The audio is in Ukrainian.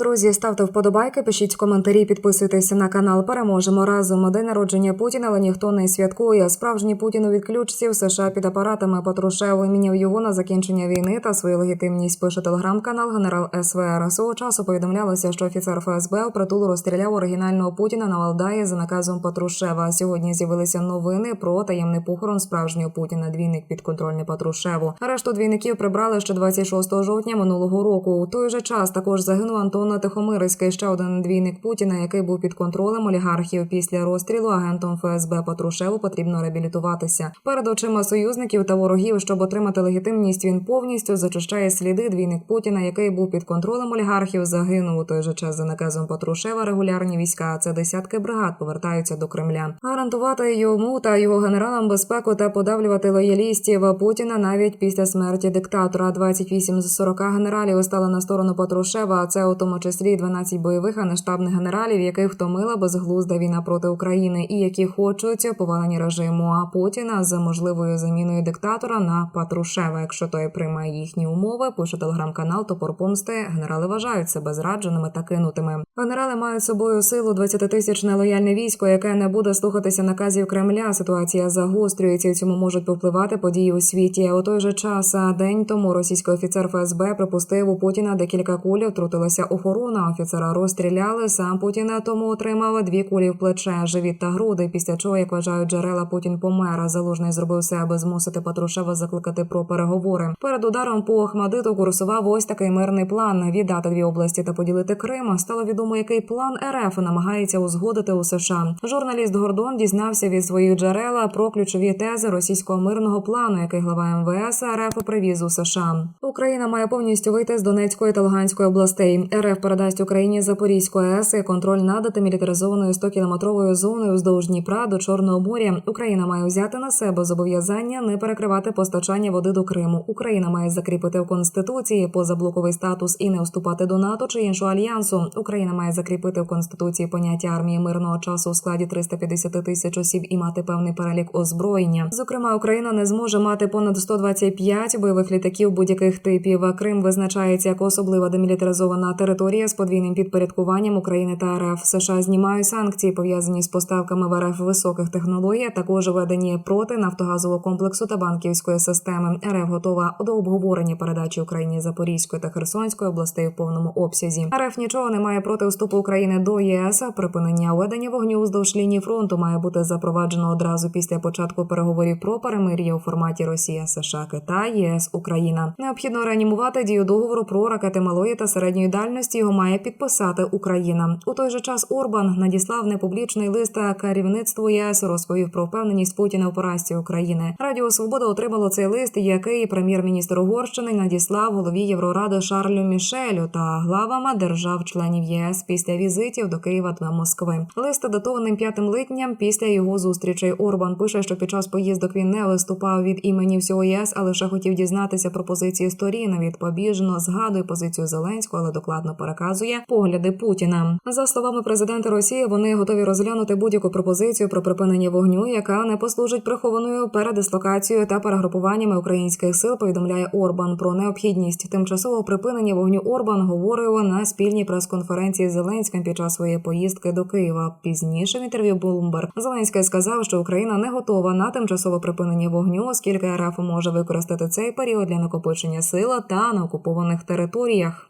Друзі, ставте вподобайки, пишіть коментарі, підписуйтесь на канал. Переможемо разом. День народження Путіна, але ніхто не святкує. Справжній Путін у відключці в США під апаратами Патрушев міняв його на закінчення війни та свою легітимність. Пише телеграм-канал генерал СВР. Свого часу повідомлялося, що офіцер ФСБ у розстріляв оригінального Путіна на Валдаї за наказом Патрушева. Сьогодні з'явилися новини про таємний похорон справжнього Путіна. Двійник підконтрольний Патрушеву. Решту двійників прибрали ще 26 жовтня минулого року. У той же час також загинув Антон Тихомирицький, ще один двійник Путіна, який був під контролем олігархів після розстрілу агентом ФСБ Патрушеву потрібно реабілітуватися. Перед очима союзників та ворогів, щоб отримати легітимність, він повністю зачищає сліди. Двійник Путіна, який був під контролем олігархів, загинув у той же час за наказом Патрушева. Регулярні війська, це десятки бригад, повертаються до Кремля. Гарантувати йому та його генералам безпеку та подавлювати лоялістів Путіна навіть після смерті диктатора. 28 з 40 генералів стали на сторону Патрушева. А це тому числі 12 бойових а не штабних генералів, яких втомила безглузда війна проти України, і які хочуть повалення режиму а Путіна з можливою заміною диктатора на Патрушева. Якщо той приймає їхні умови, пише телеграм-канал Топор Помсти. Генерали вважають себе зрадженими та кинутими. Генерали мають собою силу 20-тисячне лояльне військо, яке не буде слухатися наказів Кремля. Ситуація загострюється. і Цьому можуть повпливати події у світі. У той же час день тому російський офіцер ФСБ припустив у Путіна декілька куль, втрутилася охорона. Офіцера розстріляли. Сам Путін тому отримав дві кулі в плече, живіт та груди. Після чого, як вважають джерела, Путін помер. Залужний зробив все, аби змусити Патрушева закликати про переговори. Перед ударом по Ахмадиту курсував ось такий мирний план віддати дві області та поділити Крим. Стало відомо, який план РФ намагається узгодити у США. Журналіст Гордон дізнався від своїх джерел про ключові тези російського мирного плану, який глава МВС РФ привіз у США. Україна має повністю вийти з Донецької та Луганської областей. РФ передасть Україні Запорізьку АЕС і контроль над демілітаризованою 100-кілометровою зоною вздовж Дніпра до Чорного моря. Україна має взяти на себе зобов'язання не перекривати постачання води до Криму. Україна має закріпити в конституції позаблоковий статус і не вступати до НАТО чи іншого альянсу. Україна має закріпити в конституції поняття армії мирного часу у складі 350 тисяч осіб і мати певний перелік озброєння. Зокрема, Україна не зможе мати понад 125 бойових літаків будь-яких типів. Крим визначається як особлива демілітаризована територія з подвійним підпорядкуванням України та РФ. США знімають санкції пов'язані з поставками в РФ високих технологій, а також введені проти нафтогазового комплексу та банківської системи. РФ готова до обговорення передачі Україні Запорізької та Херсонської областей в повному обсязі. РФ нічого не має проти вступу України до ЄС. Припинення ведення вогню вздовж лінії фронту має бути запроваджено одразу після початку переговорів про перемир'я у форматі Росія, США, Китай, єС, Україна. Необхідно реанімувати дію договору про ракети малої та середньої дальності. Його має підписати Україна. У той же час Орбан надіслав непублічний лист керівництву ЄС. Розповів про впевненість Путіна у поразці України. Радіо Свобода отримало цей лист, який прем'єр-міністр Угорщини надіслав голові Євроради Шарлю Мішелю та главам держав-членів ЄС після візитів до Києва та Москви. Лист датованим 5 липня після його зустрічей. Орбан пише, що під час поїздок він не виступав від імені всього ЄС, а лише хотів дізнатися про позиції сторін. Відповіжно згадує позицію Зеленського, але докладно переказує погляди Путіна. За словами президента Росії, вони готові розглянути будь-яку пропозицію про припинення вогню, яка не послужить прихованою передислокацією та перегрупуваннями українських сил. Повідомляє Орбан про необхідність тимчасового припинення вогню. Орбан говорив на спільній прес-конференції з Зеленським під час своєї поїздки до Києва. Пізніше в інтерв'ю Bloomberg Зеленський сказав, що Україна не готова на тимчасове припинення вогню, оскільки РФ може використати цей період для накопичення сил та на окупованих територіях.